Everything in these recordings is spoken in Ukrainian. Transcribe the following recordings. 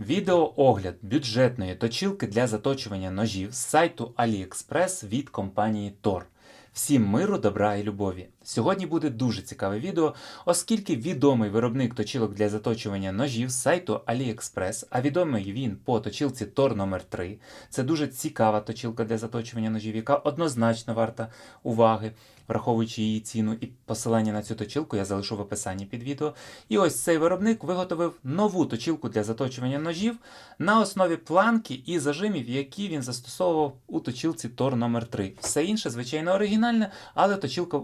Відеоогляд бюджетної точилки для заточування ножів з сайту AliExpress від компанії Tor. Всім миру, добра і любові. Сьогодні буде дуже цікаве відео, оскільки відомий виробник точилок для заточування ножів з сайту AliExpress, а відомий він по точилці Tor номер 3 Це дуже цікава точилка для заточування ножів, яка однозначно варта уваги, враховуючи її ціну. І посилання на цю точилку я залишу в описанні під відео. І ось цей виробник виготовив нову точилку для заточування ножів на основі планки і зажимів, які він застосовував у точилці Tor номер 3 Все інше, звичайно, оригінальне, але точилка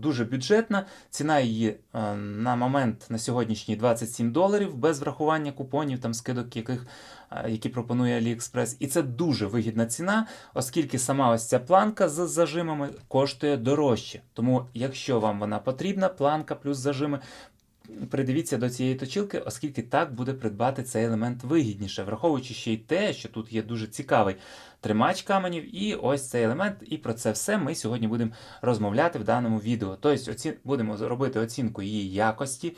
дуже бюджетна. Ціна її е, на момент на сьогоднішній 27 доларів без врахування купонів, там скидок, яких, е, які пропонує AliExpress. І це дуже вигідна ціна, оскільки сама ось ця планка з зажимами коштує дорожче. Тому, якщо вам вона потрібна, планка плюс зажими. Придивіться до цієї точилки, оскільки так буде придбати цей елемент вигідніше, враховуючи ще й те, що тут є дуже цікавий тримач каменів, і ось цей елемент. І про це все ми сьогодні будемо розмовляти в даному відео. Тобто оці... будемо робити оцінку її якості,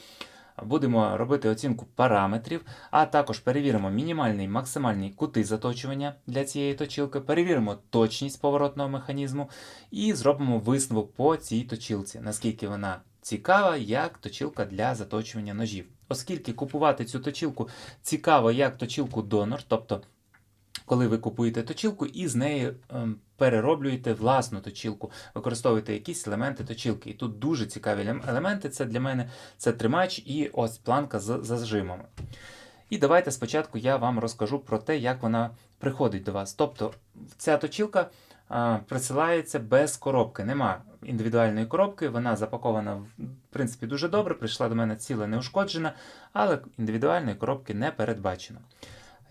будемо робити оцінку параметрів, а також перевіримо мінімальний і максимальний кути заточування для цієї точилки, перевіримо точність поворотного механізму і зробимо висновок по цій точилці, наскільки вона цікава як точилка для заточування ножів. Оскільки купувати цю точилку цікаво як точилку донор, тобто коли ви купуєте точилку і з неї ем, перероблюєте власну точилку, використовуєте якісь елементи точилки. І тут дуже цікаві елементи. Це для мене це тримач і ось планка з зажимами. І давайте спочатку я вам розкажу про те, як вона приходить до вас. Тобто ця точилка а, присилається без коробки. Нема індивідуальної коробки, вона запакована в принципі дуже добре. Прийшла до мене ціла неушкоджена, але індивідуальної коробки не передбачено.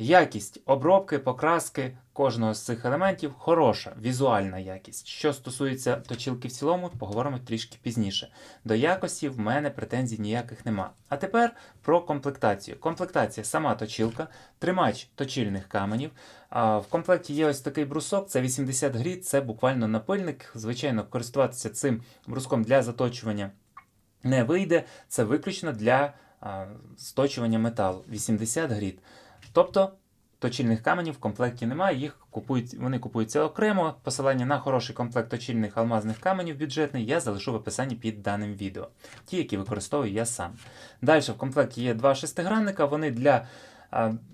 Якість обробки, покраски кожного з цих елементів хороша, візуальна якість. Що стосується точилки в цілому, поговоримо трішки пізніше. До якості в мене претензій ніяких нема. А тепер про комплектацію. Комплектація сама точилка, тримач точильних каменів. В комплекті є ось такий брусок, це 80 гріт, це буквально напильник. Звичайно, користуватися цим бруском для заточування не вийде. Це виключно для сточування металу 80 гріт. Тобто точильних каменів в комплекті немає, їх купують, вони купуються окремо. Посилання на хороший комплект точильних алмазних каменів бюджетний я залишу в описанні під даним відео. Ті, які використовую я сам. Далі в комплекті є два шестигранника, вони для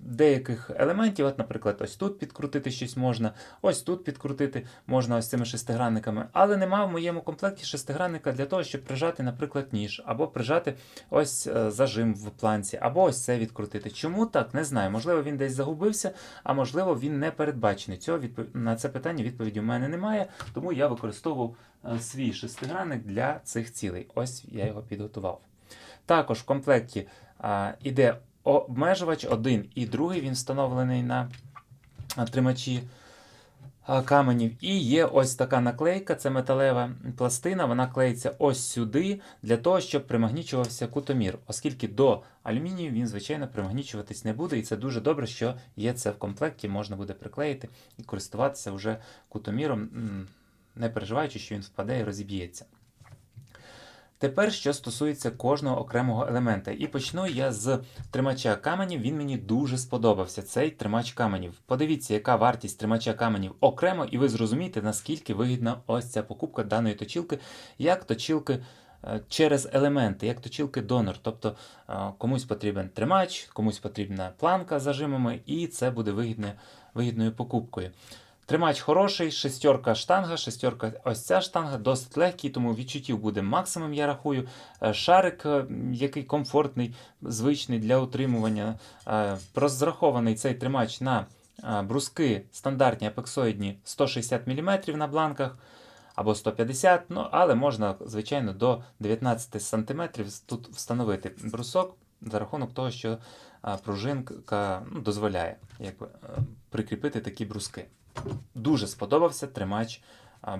деяких елементів, от, наприклад, ось тут підкрутити щось можна, ось тут підкрутити можна ось цими шестигранниками. Але нема в моєму комплекті шестигранника для того, щоб прижати, наприклад, ніж, або прижати ось е, зажим в планці, або ось це відкрутити. Чому так? Не знаю. Можливо, він десь загубився, а можливо, він не передбачений. Цього відпов... на це питання відповіді у мене немає, тому я використовував е, свій шестигранник для цих цілей. Ось я його підготував. Також в комплекті а, іде обмежувач один і другий, він встановлений на тримачі каменів. І є ось така наклейка, це металева пластина, вона клеїться ось сюди, для того, щоб примагнічувався кутомір, оскільки до алюмінію він, звичайно, примагнічуватись не буде, і це дуже добре, що є це в комплекті, можна буде приклеїти і користуватися вже кутоміром, не переживаючи, що він впаде і розіб'ється. Тепер, що стосується кожного окремого елемента, і почну я з тримача каменів. Він мені дуже сподобався. Цей тримач каменів. Подивіться, яка вартість тримача каменів окремо, і ви зрозумієте, наскільки вигідна ось ця покупка даної точилки, як точилки. е, Через елементи, як точилки донор, тобто е, комусь потрібен тримач, комусь потрібна планка з зажимами, і це буде вигідне, вигідною покупкою. Тримач хороший, шестерка штанга, шестерка ось ця штанга, досить легкий, тому відчуттів буде максимум, я рахую. Е, Шарик, е, який комфортний, звичний для утримування. Е, Розрахований цей тримач на бруски стандартні апексоїдні 160 мм на бланках або 150 ну, але можна, звичайно, до 19 см тут встановити брусок за рахунок того, що пружинка ну, дозволяє е, прикріпити такі бруски. Дуже сподобався тримач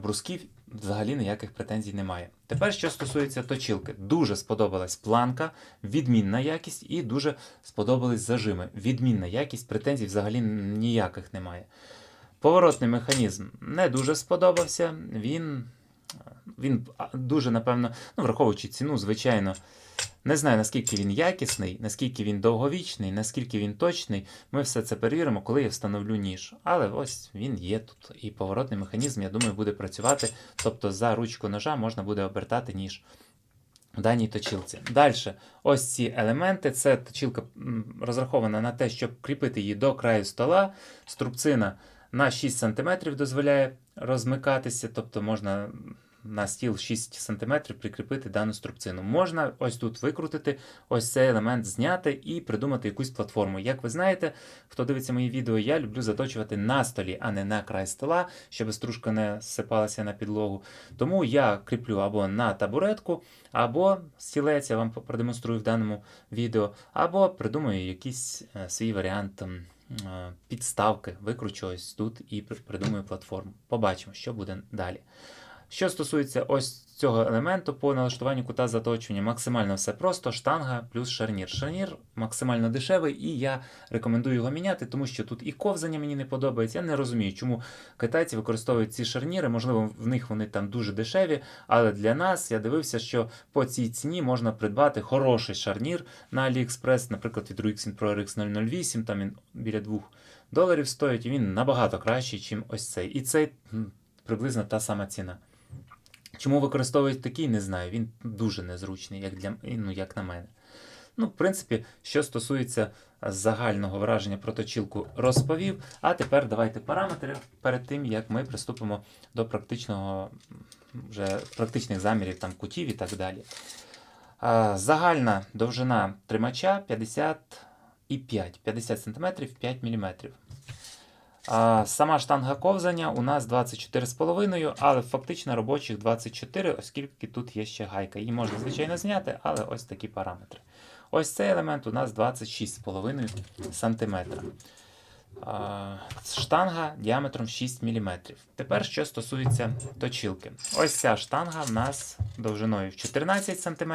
брусків, взагалі ніяких претензій немає. Тепер, що стосується точилки, дуже сподобалась планка, відмінна якість і дуже сподобались зажими. Відмінна якість, претензій взагалі ніяких немає. Поворотний механізм не дуже сподобався. Він Він дуже, напевно, ну, враховуючи ціну, звичайно. Не знаю, наскільки він якісний, наскільки він довговічний, наскільки він точний. Ми все це перевіримо, коли я встановлю ніж. Але ось він є тут. І поворотний механізм, я думаю, буде працювати. Тобто за ручку ножа можна буде обертати ніж в даній точилці. Далі, ось ці елементи. Це точилка розрахована на те, щоб кріпити її до краю стола. Струбцина на 6 см дозволяє розмикатися, тобто можна на стіл 6 см прикріпити дану струбцину. Можна ось тут викрутити, ось цей елемент зняти і придумати якусь платформу. Як ви знаєте, хто дивиться мої відео, я люблю заточувати на столі, а не на край стола, щоб стружка не сипалася на підлогу. Тому я кріплю або на табуретку, або стілець, я вам продемонструю в даному відео, або придумаю якийсь е, свій варіант. Е, Підставки, викручу ось тут і придумую платформу. Побачимо, що буде далі. Що стосується ось цього елементу по налаштуванню кута заточування, максимально все просто, штанга плюс шарнір. Шарнір максимально дешевий, і я рекомендую його міняти, тому що тут і ковзання мені не подобається. Я не розумію, чому китайці використовують ці шарніри. Можливо, в них вони там дуже дешеві, але для нас я дивився, що по цій ціні можна придбати хороший шарнір на AliExpress, наприклад, від Ruixin Pro RX 008, там він біля 2 доларів стоїть, і він набагато кращий, ніж ось цей. І цей приблизно та сама ціна. Чому використовують такий, не знаю. Він дуже незручний, як, для, ну, як на мене. Ну, в принципі, що стосується загального враження про точилку, розповів. А тепер давайте параметри перед тим, як ми приступимо до практичного, вже практичних замірів там, кутів і так далі. А, загальна довжина тримача 55, 50 см, 5 мм. Сама штанга ковзання у нас 24,5, але фактично робочих 24, оскільки тут є ще гайка. Її можна, звичайно, зняти, але ось такі параметри. Ось цей елемент у нас 26,5 см. Штанга діаметром 6 мм. Тепер, що стосується точилки. Ось ця штанга в нас довжиною в 14 см.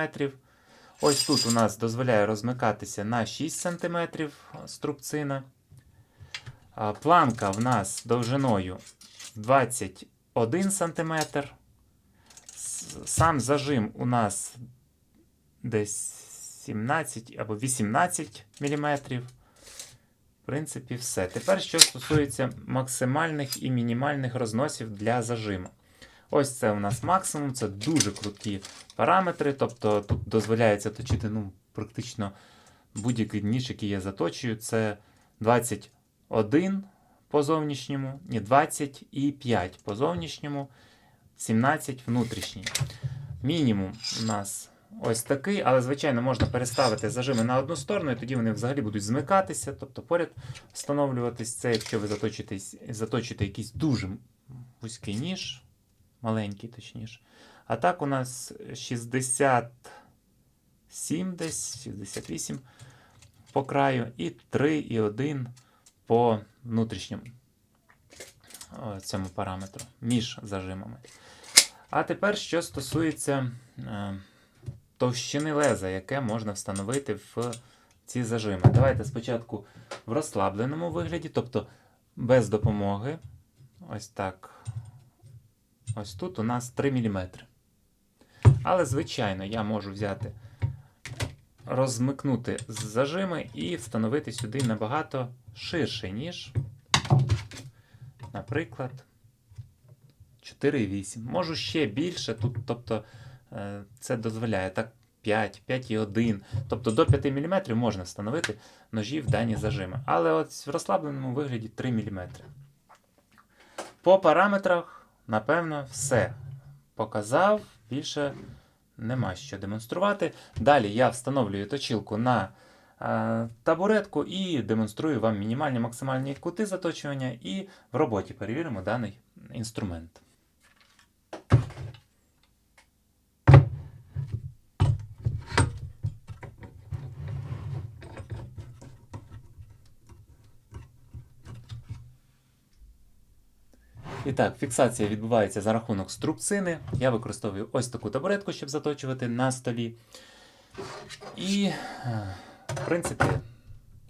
Ось тут у нас дозволяє розмикатися на 6 см струбцина. Планка в нас довжиною 21 см. Сам зажим у нас десь 17 або 18 мм. В принципі, все. Тепер, що стосується максимальних і мінімальних розносів для зажиму. Ось це у нас максимум, це дуже круті параметри. Тобто тут дозволяється точити ну, практично будь-який ніж, який я заточую. Це 21 по зовнішньому, ні, 20 і 5 по зовнішньому, 17 внутрішній. Мінімум у нас ось такий, але, звичайно, можна переставити зажими на одну сторону, і тоді вони взагалі будуть змикатися, тобто поряд встановлюватись. Це якщо ви заточите якийсь дуже вузький ніж, маленький, точніше. А так у нас 67 десь, 68 по краю, і 3 і 1 по внутрішньому цьому параметру між зажимами. А тепер, що стосується е, товщини леза, яке можна встановити в ці зажими. Давайте спочатку в розслабленому вигляді, тобто без допомоги. Ось так. Ось тут у нас 3 мм. Але, звичайно, я можу взяти, розмикнути зажими і встановити сюди набагато ширший ніж. Наприклад, 4,8. Можу ще більше, тут, тобто е, це дозволяє так 5, 5,1. Тобто до 5 мм можна встановити ножі в дані зажими. Але от в розслабленому вигляді 3 мм. По параметрах, напевно, все показав. Більше нема що демонструвати. Далі я встановлюю точилку на табуретку і демонструю вам мінімальні максимальні кути заточування, і в роботі перевіримо даний інструмент. І так, фіксація відбувається за рахунок струбцини. Я використовую ось таку табуретку, щоб заточувати на столі. І, е, в принципі,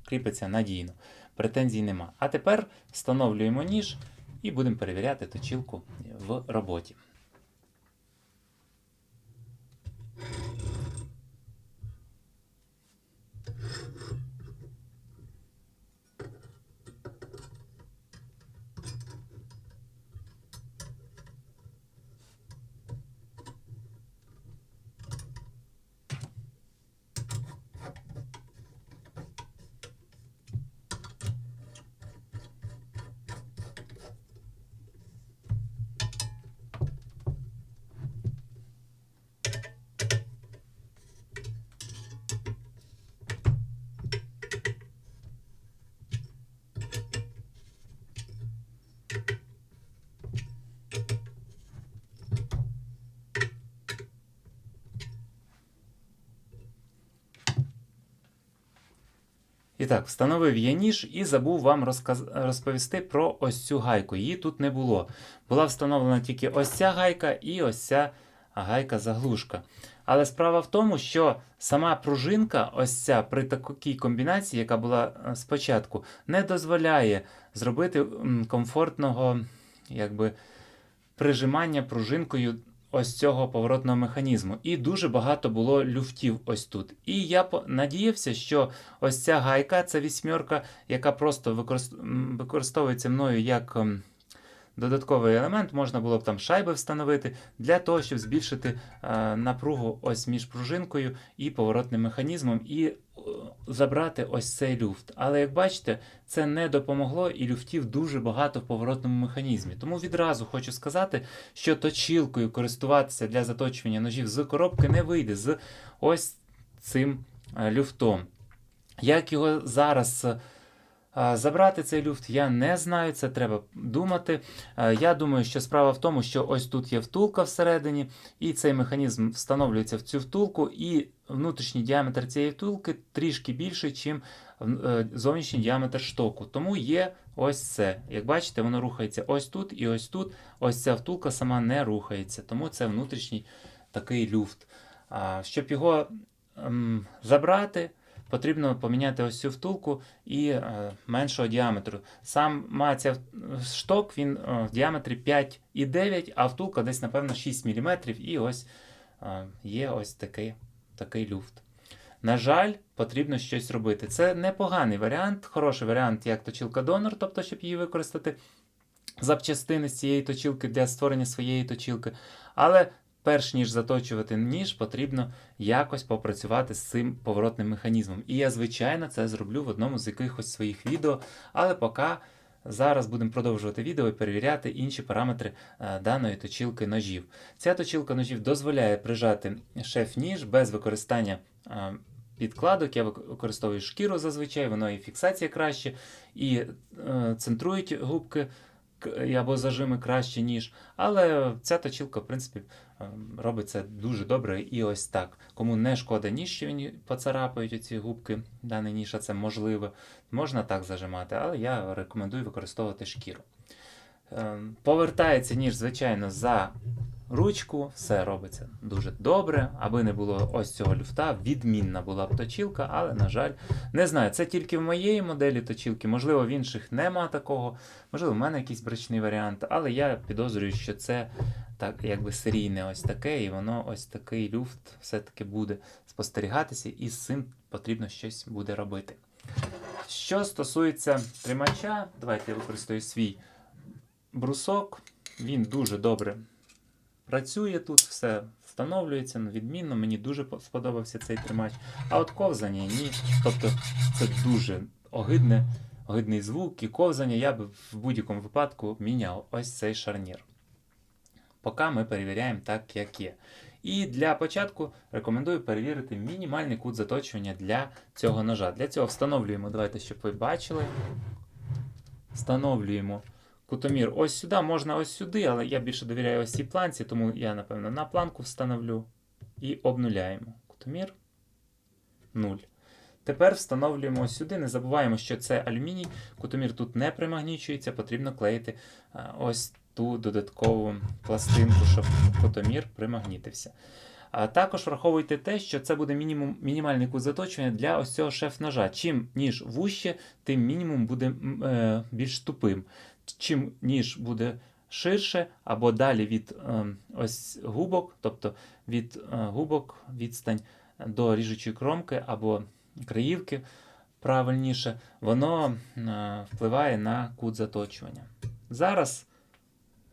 кріпиться надійно. Претензій нема. А тепер встановлюємо ніж і будемо перевіряти точілку в роботі. І так, встановив я ніж і забув вам розказ... розповісти про ось цю гайку. Її тут не було. Була встановлена тільки ось ця гайка і ось ця гайка-заглушка. Але справа в тому, що сама пружинка, ось ця при такій комбінації, яка була е, спочатку, не дозволяє зробити комфортного якби, прижимання пружинкою ось цього поворотного механізму. І дуже багато було люфтів ось тут. І я надіявся, що ось ця гайка, це вісьмерка, яка просто використовується мною як. ем, Додатковий елемент можна було б там шайби встановити для того, щоб збільшити е, напругу ось між пружинкою і поворотним механізмом, і забрати ось цей люфт. Але як бачите, це не допомогло, і люфтів дуже багато в поворотному механізмі. Тому відразу хочу сказати, що точілкою користуватися для заточування ножів з коробки не вийде з ось цим е, люфтом. Як його зараз Забрати цей люфт я не знаю, це треба думати. Е, Я думаю, що справа в тому, що ось тут є втулка всередині, і цей механізм встановлюється в цю втулку, і внутрішній діаметр цієї втулки трішки більший, ніж зовнішній діаметр штоку. Тому є ось це. Як бачите, воно рухається ось тут і ось тут. Ось ця втулка сама не рухається, тому це внутрішній такий люфт. Щоб його забрати, потрібно поміняти ось цю втулку і е, меншого діаметру. Сам ця шток він е, в діаметрі 5,9, а втулка десь, напевно, 6 мм, і ось е, є ось такий, такий люфт. На жаль, потрібно щось робити. Це непоганий варіант, хороший варіант, як точилка донор, тобто, щоб її використати запчастини з цієї точилки для створення своєї точилки. Але перш ніж заточувати ніж, потрібно якось попрацювати з цим поворотним механізмом. І я, звичайно, це зроблю в одному з якихось своїх відео, але поки. Зараз будемо продовжувати відео і перевіряти інші параметри е, даної точилки ножів. Ця точилка ножів дозволяє прижати шеф-ніж без використання е, підкладок. Я використовую шкіру зазвичай, воно і фіксація краще, і е, центрують губки або зажими краще, ніж. Але ця точилка, в принципі, е, робить це дуже добре і ось так. Кому не шкода ніж, що він поцарапають оці губки, даний ніж, а це можливо, можна так зажимати, але я рекомендую використовувати шкіру. Е, Повертається ніж, звичайно, за ручку, все робиться дуже добре, аби не було ось цього люфта. Відмінна була б точілка, але, на жаль, не знаю. Це тільки в моєї моделі точілки, можливо, в інших нема такого, можливо, в мене якийсь брачний варіант, але я підозрюю, що це так, якби серійне ось таке, і воно ось такий люфт все-таки буде спостерігатися, і з цим потрібно щось буде робити. Що стосується тримача, давайте я використаю свій брусок. Він дуже добре працює тут, все встановлюється відмінно. Мені дуже сподобався цей тримач. А от ковзання ні. Тобто це дуже огидне, огидний звук і ковзання я б в будь-якому випадку міняв ось цей шарнір. Поки ми перевіряємо так, як є. І для початку рекомендую перевірити мінімальний кут заточування для цього ножа. Для цього встановлюємо, давайте, щоб ви бачили. Встановлюємо кутомір ось сюди, можна ось сюди, але я більше довіряю ось цій планці, тому я, напевно, на планку встановлю і обнуляємо. Кутомір 0. Тепер встановлюємо ось сюди. Не забуваємо, що це алюміній. Кутомір тут не примагнічується, потрібно клеїти е, ось ту додаткову пластинку, щоб кутомір примагнітився. А також враховуйте те, що це буде мінімум, мінімальний кут заточування для ось цього шеф-ножа. Чим ніж вуще, тим мінімум буде е, більш тупим. Чим ніж буде ширше або далі від е, ось губок, тобто від е, губок відстань до ріжучої кромки або краївки, правильніше, воно е, впливає на кут заточування. Зараз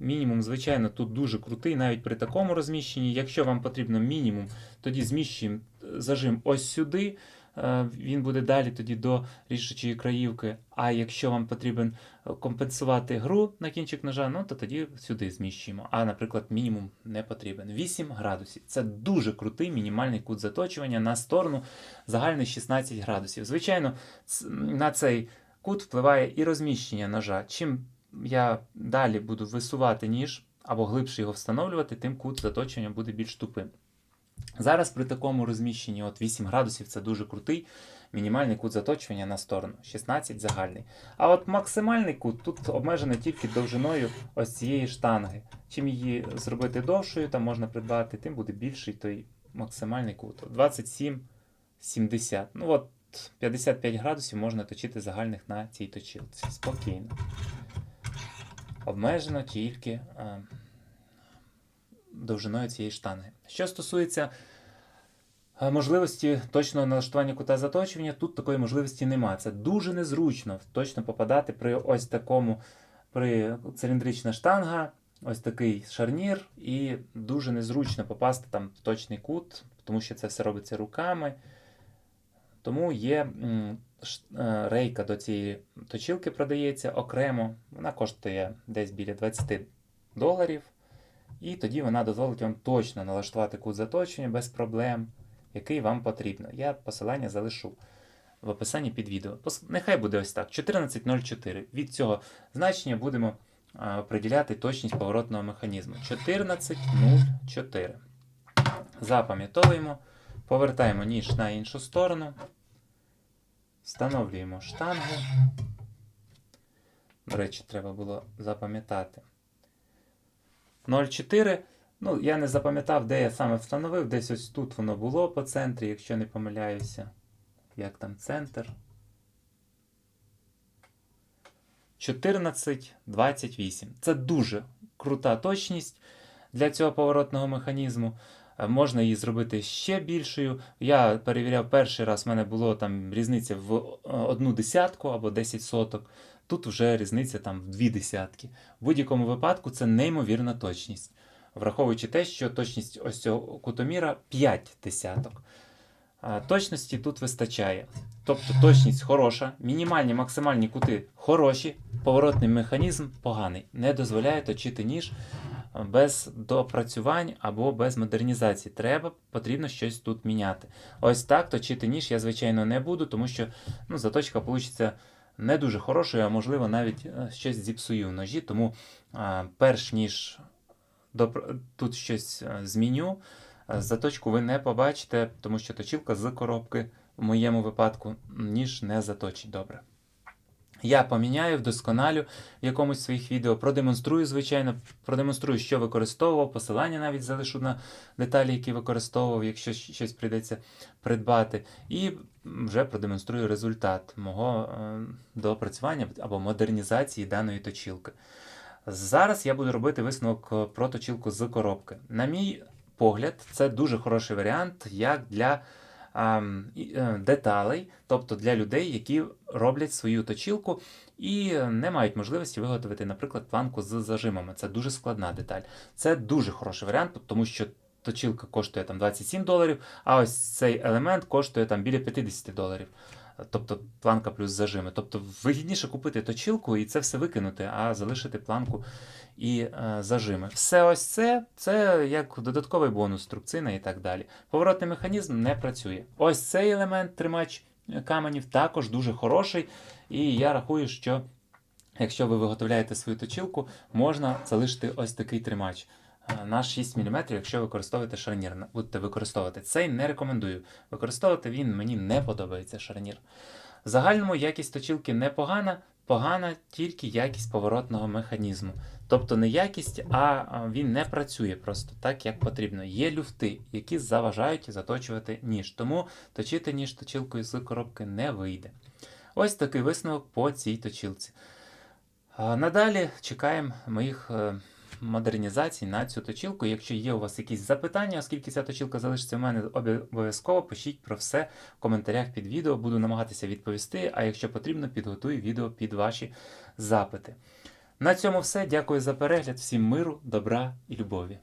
мінімум, звичайно, тут дуже крутий, навіть при такому розміщенні. Якщо вам потрібно мінімум, тоді зміщуємо е, зажим ось сюди. Е, Він буде далі тоді до рішучої краївки. А якщо вам потрібен е, компенсувати гру на кінчик ножа, ну то тоді сюди зміщуємо. А, наприклад, мінімум не потрібен. 8 градусів. Це дуже крутий мінімальний кут заточування на сторону загальний 16 градусів. Звичайно, на цей кут впливає і розміщення ножа. Чим я далі буду висувати ніж або глибше його встановлювати, тим кут заточення буде більш тупим. Зараз при такому розміщенні от 8 градусів це дуже крутий. Мінімальний кут заточування на сторону, 16 загальний. А от максимальний кут тут обмежений тільки довжиною ось цієї штанги. Чим її зробити довшою, там можна придбати, тим буде більший той максимальний кут. 27, 70. Ну от 55 градусів можна точити загальних на цій точилці. Спокійно. Обмежено тільки е, довжиною цієї штанги. Що стосується е, можливості точного налаштування кута заточування, тут такої можливості немає. Це дуже незручно точно попадати при ось такому, при циліндрична штанга, ось такий шарнір, і дуже незручно попасти там в точний кут, тому що це все робиться руками. Тому є е, рейка до цієї точилки продається окремо. Вона коштує десь біля 20 доларів. І тоді вона дозволить вам точно налаштувати кут заточення без проблем, який вам потрібно. Я посилання залишу в описанні під відео. Нехай буде ось так: 14.04. Від цього значення будемо а, приділяти точність поворотного механізму. 14.04. Запам'ятовуємо, повертаємо ніж на іншу сторону, встановлюємо штангу. До речі, треба було запам'ятати. 0,4. Ну, я не запам'ятав, де я саме встановив. Десь ось тут воно було по центрі, якщо не помиляюся. Як там центр? 14,28. Це дуже крута точність для цього поворотного механізму. Е, Можна її зробити ще більшою. Я перевіряв перший раз, в мене було там різниця в е, одну десятку або 10 соток. Тут вже різниця там в дві десятки. В будь-якому випадку це неймовірна точність, враховуючи те, що точність ось цього кутоміра 5 десяток. Точності тут вистачає. Тобто точність хороша, мінімальні максимальні кути хороші, поворотний механізм поганий. Не дозволяє точити ніж без допрацювань або без модернізації. Треба, потрібно щось тут міняти. Ось так точити ніж я, звичайно, не буду, тому що ну, заточка вийде не дуже хорошою, а можливо навіть е, щось зіпсую в ножі. Тому а, перш ніж допр- тут щось е, зміню, е, заточку ви не побачите, тому що точилка з коробки в моєму випадку ніж не заточить добре. Я поміняю, вдосконалю в якомусь своїх відео, продемонструю, звичайно, продемонструю, що використовував, посилання навіть залишу на деталі, які використовував, якщо щось прийдеться придбати, і вже продемонструю результат мого е, доопрацювання або модернізації даної точилки. Зараз я буду робити висновок е, про точилку з коробки. На мій погляд, це дуже хороший варіант як для деталей, тобто для людей, які роблять свою точілку і не мають можливості виготовити, наприклад, планку з зажимами. Це дуже складна деталь. Це дуже хороший варіант, тому що точилка коштує там 27 доларів, а ось цей елемент коштує там біля 50 доларів. Тобто планка плюс зажими. Тобто вигідніше купити точилку і це все викинути, а залишити планку і е, зажими. Все ось це це як додатковий бонус, струбцина і так далі. Поворотний механізм не працює. Ось цей елемент, тримач е, каменів, також дуже хороший. І я рахую, що якщо ви виготовляєте свою точилку, можна залишити ось такий тримач. Е, На 6 мм, якщо використовуєте шарнір, будете використовувати цей, не рекомендую. Використовувати він мені не подобається шарнір. В загальному якість точилки непогана, погана тільки якість поворотного механізму. Тобто не якість, а він не працює просто так, як потрібно. Є люфти, які заважають заточувати ніж. Тому точити ніж точилкою з коробки не вийде. Ось такий висновок по цій точилці. Надалі чекаємо моїх е, модернізацій на цю точилку. Якщо є у вас якісь запитання, оскільки ця точилка залишиться в мене, обов'язково пишіть про все в коментарях під відео. Буду намагатися відповісти, а якщо потрібно, підготую відео під ваші запити. На цьому все. Дякую за перегляд. Всім миру, добра і любові.